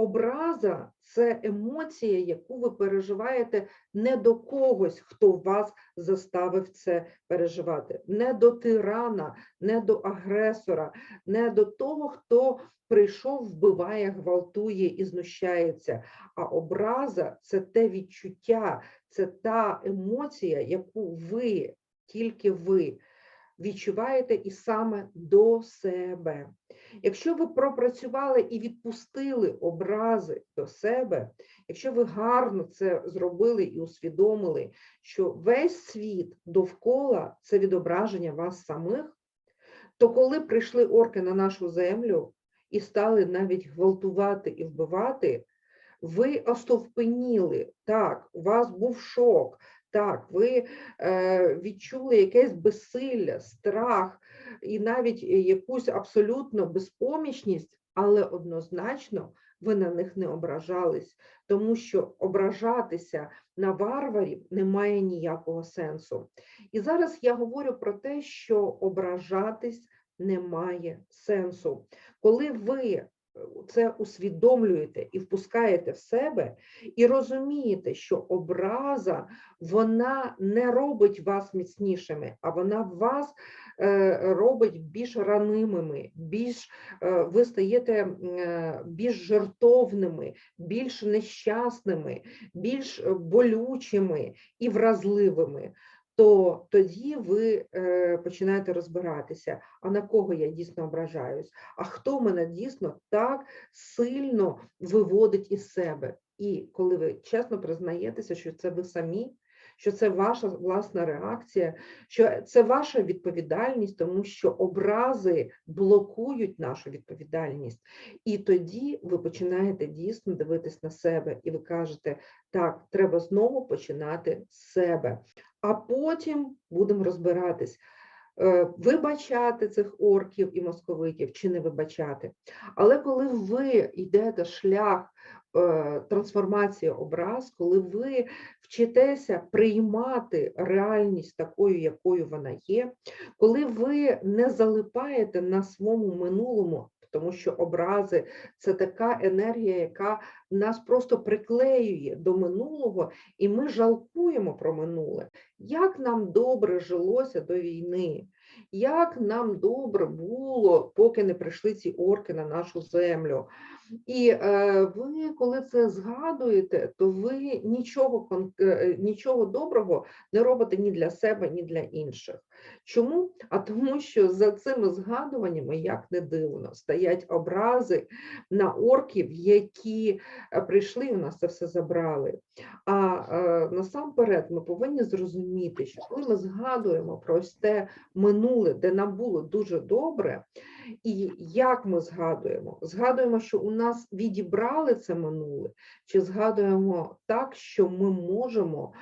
образа це емоція, яку ви переживаєте не до когось, хто вас заставив це переживати, не до тирана, не до агресора, не до того, хто прийшов, вбиває, гвалтує і знущається. А образа це те відчуття, це та емоція, яку ви, тільки ви відчуваєте і саме до себе. Якщо ви пропрацювали і відпустили образи до себе, якщо ви гарно це зробили і усвідомили, що весь світ довкола це відображення вас самих, то коли прийшли орки на нашу землю і стали навіть гвалтувати і вбивати, ви остовпеніли, так, у вас був шок, так, ви е, відчули якесь безсилля, страх і навіть е, якусь абсолютно безпомічність, але однозначно ви на них не ображались, тому що ображатися на варварів немає ніякого сенсу. І зараз я говорю про те, що ображатись немає сенсу. Коли ви це усвідомлюєте і впускаєте в себе, і розумієте, що образа вона не робить вас міцнішими, а вона вас е, робить більш ранимими, більш е, ви стаєте е, більш жертовними, більш нещасними, більш болючими і вразливими. То тоді ви е, починаєте розбиратися, а на кого я дійсно ображаюсь, а хто мене дійсно так сильно виводить із себе. І коли ви чесно признаєтеся, що це ви самі, що це ваша власна реакція, що це ваша відповідальність, тому що образи блокують нашу відповідальність. І тоді ви починаєте дійсно дивитись на себе, і ви кажете, так, треба знову починати з себе. А потім будемо розбиратись, е, вибачати цих орків і московитів чи не вибачати. Але коли ви йдете шлях е, трансформації образ, коли ви вчитеся приймати реальність такою, якою вона є, коли ви не залипаєте на своєму минулому, тому що образи це така енергія, яка нас просто приклеює до минулого, і ми жалкуємо про минуле. Як нам добре жилося до війни, як нам добре було, поки не прийшли ці орки на нашу землю. І е, ви, коли це згадуєте, то ви нічого, е, нічого доброго не робите ні для себе, ні для інших. Чому? А тому, що за цими згадуваннями, як не дивно, стоять образи на орків, які е, прийшли у нас це все забрали. А е, насамперед ми повинні зрозуміти, що коли ми згадуємо про те минуле, де нам було дуже добре, і як ми згадуємо? Згадуємо, що у нас відібрали це минуле, чи згадуємо так, що ми можемо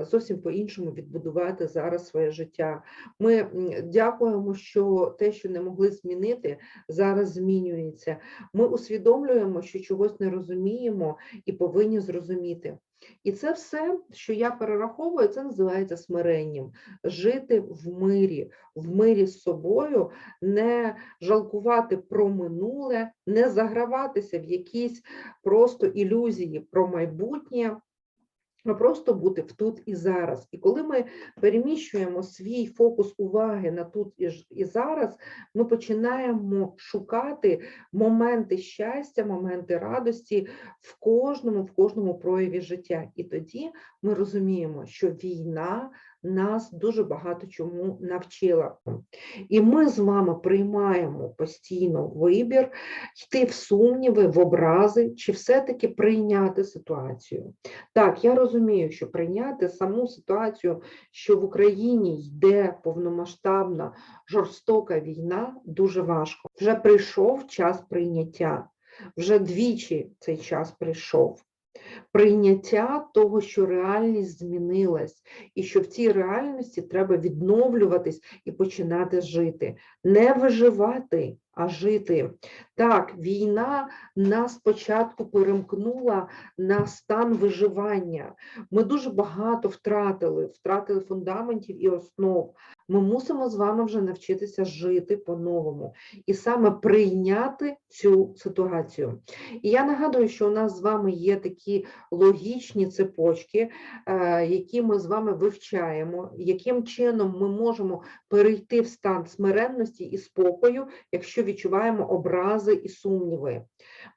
зовсім по-іншому відбудувати зараз своє життя. Ми дякуємо, що те, що не могли змінити, зараз змінюється. Ми усвідомлюємо, що чогось не розуміємо і повинні зрозуміти. І це все, що я перераховую, це називається смиренням. Жити в мирі, в мирі з собою, не жалкувати про минуле, не заграватися в якісь просто ілюзії про майбутнє, просто бути в тут і зараз. І коли ми переміщуємо свій фокус уваги на тут і зараз, ми починаємо шукати моменти щастя, моменти радості в кожному, в кожному прояві життя. І тоді ми розуміємо, що війна нас дуже багато чому навчила. І ми з вами приймаємо постійно вибір йти в сумніви, в образи, чи все-таки прийняти ситуацію. Так, я розумію, що прийняти саму ситуацію, що в Україні йде повномасштабна жорстока війна, дуже важко. Вже прийшов час прийняття, вже двічі цей час прийшов. Прийняття того, що реальність змінилась, і що в цій реальності треба відновлюватись і починати жити, не виживати, а жити. Так, війна нас спочатку перемкнула на стан виживання. Ми дуже багато втратили, втратили фундаментів і основ. Ми мусимо з вами вже навчитися жити по-новому і саме прийняти цю ситуацію. І я нагадую, що у нас з вами є такі логічні цепочки, е, які ми з вами вивчаємо, яким чином ми можемо перейти в стан смиренності і спокою, якщо відчуваємо образи і сумніви.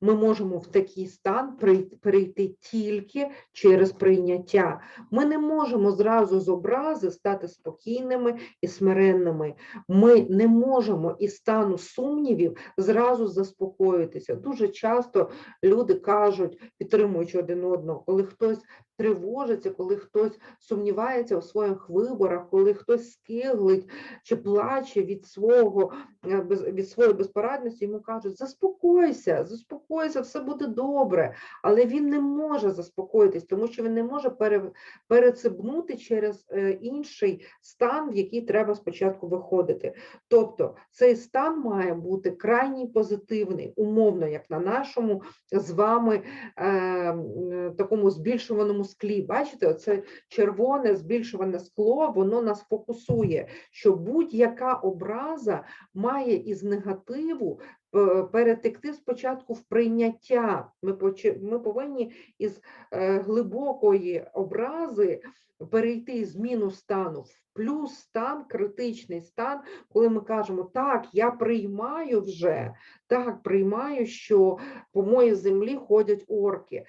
Ми можемо в такий стан перейти тільки через прийняття. Ми не можемо зразу з образи стати спокійними і смиренними. Ми не можемо із стану сумнівів зразу заспокоїтися. Дуже часто люди кажуть, підтримуючи один одного, коли хтось тривожиться, коли хтось сумнівається у своїх виборах, коли хтось скиглить чи плаче від свого е, від своєї безпорадності, йому кажуть: заспокойся, заспокойся, все буде добре. Але він не може заспокоїтись, тому що він не може пере, перецебнути через е, інший стан, в який треба спочатку виходити. Тобто цей стан має бути крайній позитивний, умовно, як на нашому з вами е, такому збільшуваному склі. Бачите, оце червоне збільшуване скло, воно нас фокусує, що будь-яка образа має із негативу е, перетекти спочатку в прийняття. Ми, повинні із е, глибокої образи перейти з мінус стану в плюс стан, критичний стан, коли ми кажемо, так, я приймаю вже, так, приймаю, що по моїй землі ходять орки,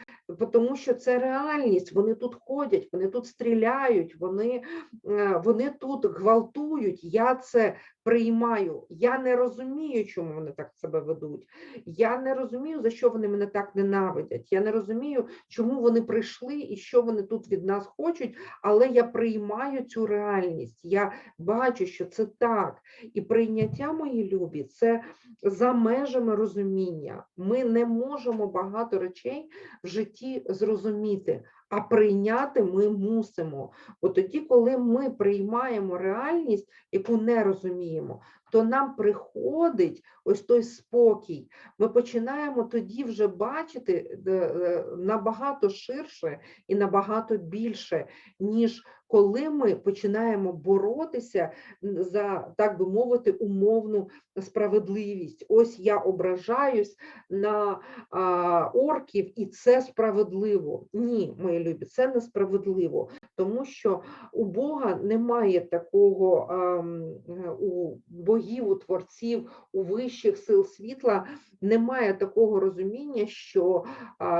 тому що це реальність, вони тут ходять, вони тут стріляють, вони, е, вони тут гвалтують, я це приймаю. Я не розумію, чому вони так себе ведуть. Я не розумію, за що вони мене так ненавидять. Я не розумію, чому вони прийшли і що вони тут від нас хочуть, але я приймаю цю реальність. Я бачу, що це так. І прийняття, мої любі, це за межами розуміння. Ми не можемо багато речей в житті зрозуміти, а прийняти ми мусимо. Бо тоді, коли ми приймаємо реальність, яку не розуміємо, то нам приходить ось той спокій. Ми починаємо тоді вже бачити е, е, набагато ширше і набагато більше, ніж коли ми починаємо боротися за, так би мовити, умовну справедливість. Ось я ображаюсь на а, орків, і це справедливо. Ні, мої любі, це несправедливо, тому що у Бога немає такого ам, е, у богів, у творців, у вищих сил світла немає такого розуміння, що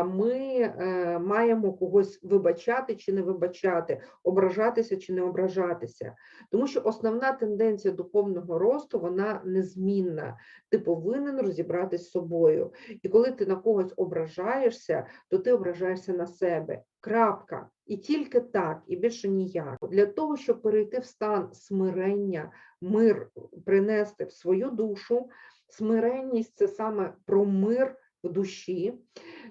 ми е, маємо когось вибачати чи не вибачати, ображатися чи не ображатися. Тому що основна тенденція духовного росту вона незмінна. Ти повинен розібратись з собою. І коли ти на когось ображаєшся, то ти ображаєшся на себе. Крапка. І тільки так, і більше ніяк. Для того, щоб перейти в стан смирення, мир принести в свою душу, смиренність це саме про мир в душі.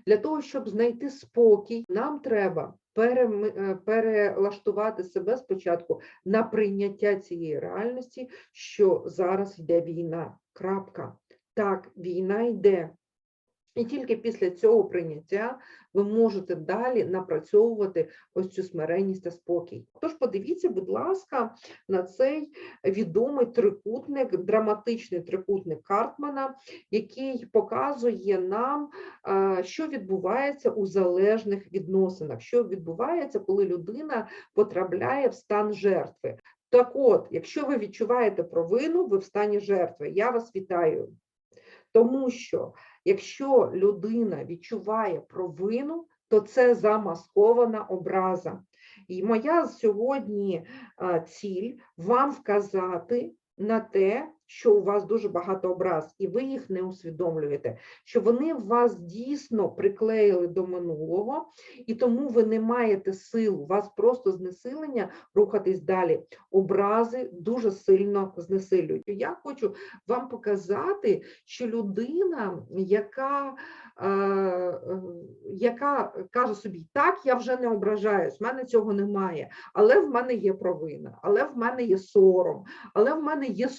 Для того, щоб знайти спокій, нам треба е, перелаштувати себе спочатку на прийняття цієї реальності, що зараз йде війна. Крапка. Так, війна йде. І тільки після цього прийняття ви можете далі напрацьовувати ось цю смиренність та спокій. Тож подивіться, будь ласка, на цей відомий трикутник, драматичний трикутник Картмана, який показує нам, що відбувається у залежних відносинах, що відбувається, коли людина потрапляє в стан жертви. Так от, якщо ви відчуваєте провину, ви в стані жертви. Я вас вітаю. Тому що якщо людина відчуває провину, то це замаскована образа. І моя сьогодні ціль вам вказати на те, що у вас дуже багато образ, і ви їх не усвідомлюєте, що вони вас дійсно приклеїли до минулого, і тому ви не маєте сил, у вас просто знесилення рухатись далі. Образи дуже сильно знесилюють. Я хочу вам показати, що людина, яка, е, е, яка каже собі, так, я вже не ображаюсь, в мене цього немає, але в мене є провина, але в мене є сором, але в мене є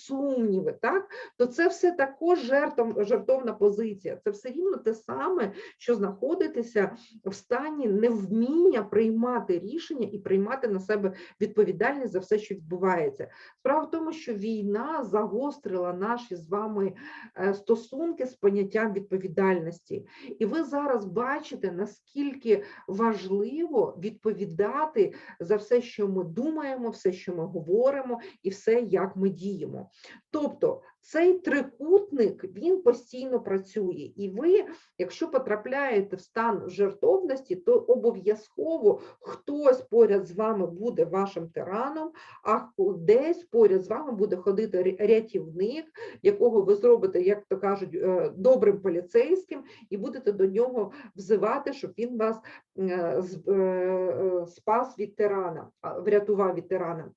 сумніви, так, то це все також жертв, жертовна позиція. Це все рівно те саме, що знаходитися в стані невміння приймати рішення і приймати на себе відповідальність за все, що відбувається. Справа в тому, що війна загострила наші з вами е, стосунки з поняттям відповідальності. І ви зараз бачите, наскільки важливо відповідати за все, що ми думаємо, все, що ми говоримо, і все, як ми діємо. Тобто corrupto. Цей трикутник він постійно працює, і ви, якщо потрапляєте в стан жертовності, то обов'язково хтось поряд з вами буде вашим тираном, а десь поряд з вами буде ходити рятівник, якого ви зробите, як то кажуть, е, добрим поліцейським, і будете до нього взивати, щоб він вас е, е, спас від тирана, врятував від тирана.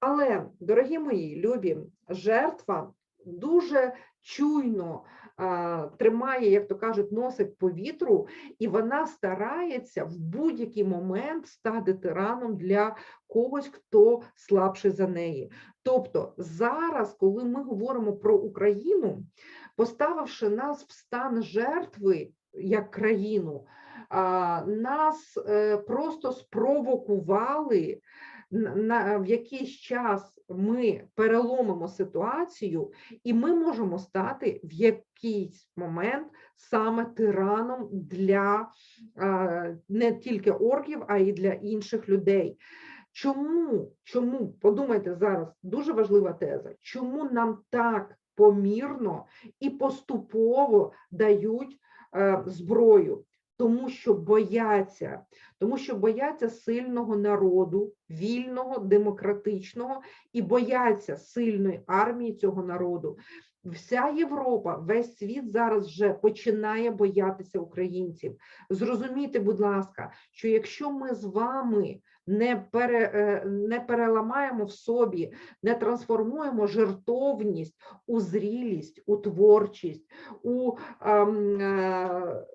Але, дорогі мої любі, жертва дуже чуйно а, тримає, як то кажуть, носик по вітру, і вона старається в будь-який момент стати тираном для когось, хто слабший за неї. Тобто зараз, коли ми говоримо про Україну, поставивши нас в стан жертви як країну, нас е, просто спровокували на в якийсь час ми переломимо ситуацію, і ми можемо стати в якийсь момент саме тираном для е, не тільки орків, а й для інших людей. Чому? Чому? Подумайте зараз, дуже важлива теза. Чому нам так помірно і поступово дають е, зброю? Тому що бояться, тому що бояться сильного народу, вільного, демократичного, і бояться сильної армії цього народу. Вся Європа, весь світ зараз вже починає боятися українців. Зрозумійте, будь ласка, що якщо ми з вами не, пере, е, не переламаємо в собі, не трансформуємо жертовність у зрілість, у творчість, у ем, е,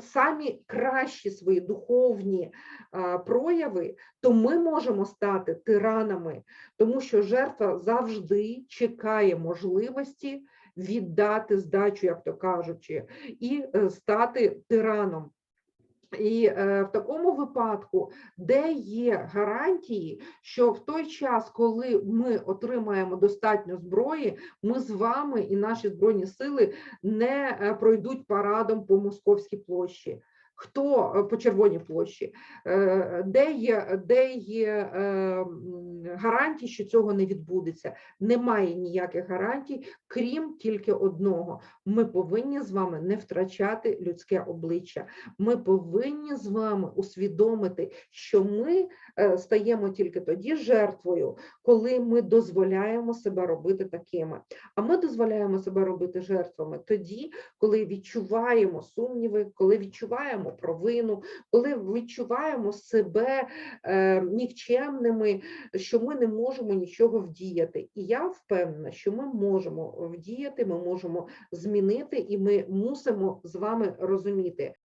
самі кращі свої духовні е, прояви, то ми можемо стати тиранами, тому що жертва завжди чекає можливості віддати здачу, як то кажучи, і е, стати тираном. І е, в такому випадку, де є гарантії, що в той час, коли ми отримаємо достатньо зброї, ми з вами і наші збройні сили не е, пройдуть парадом по московській площі. Хто е, по червоній площі, Е, де є, де є е, гарантії, що цього не відбудеться? Немає ніяких гарантій, крім тільки одного: ми повинні з вами не втрачати людське обличчя. Ми повинні з вами усвідомити, що ми стаємо тільки тоді жертвою, коли ми дозволяємо себе робити такими. А ми дозволяємо себе робити жертвами тоді, коли відчуваємо сумніви, коли відчуваємо провину, коли відчуваємо себе е, нікчемними, що ми не можемо нічого вдіяти. І я впевнена, що ми можемо вдіяти, ми можемо змінити, і ми мусимо з вами розуміти,